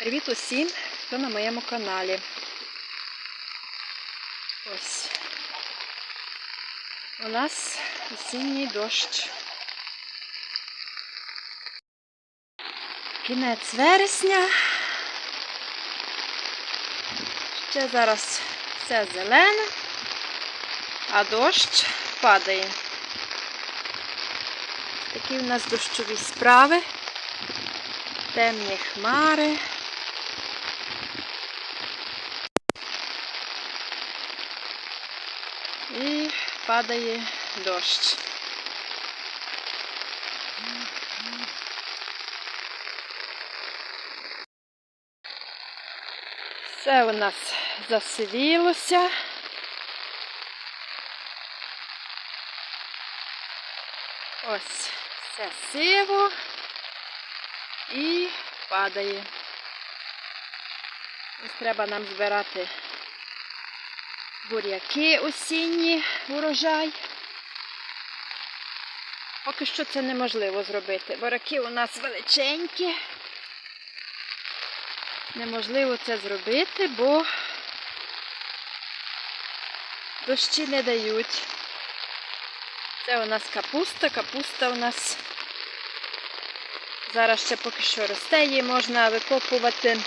Привіт усім, хто на моєму каналі. Ось. У нас осінній дощ. Кінець вересня. Ще зараз все зелене, а дощ падає. Такі в нас дощові справи, темні хмари. І падає дощ. Все у нас засивілося. Ось все сиво і падає. Ось треба нам збирати буряки осінні урожай. Поки що це неможливо зробити. Буряки у нас величенькі. Неможливо це зробити, бо дощі не дають. Це у нас капуста. Капуста у нас зараз ще поки що росте, її можна викопувати,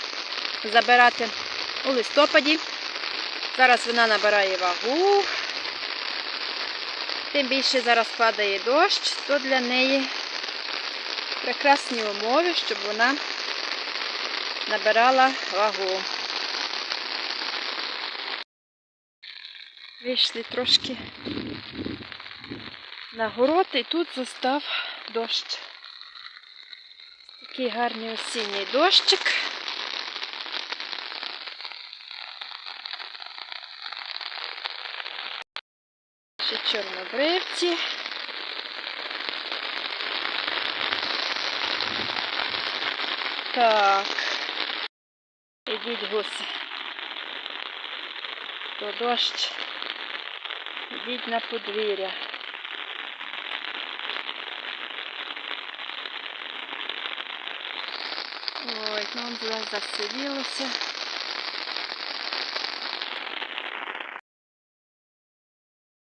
забирати у листопаді. Зараз вона набирає вагу. Тим більше зараз падає дощ, то для неї прекрасні умови, щоб вона набирала вагу. Вийшли трошки на город і тут застав дощ. Такий гарний осінній дощик. Ще чорнобривці. Так. Ідіть гуси. То дощ. Ідіть на подвір'я. Ой, нам засивілося.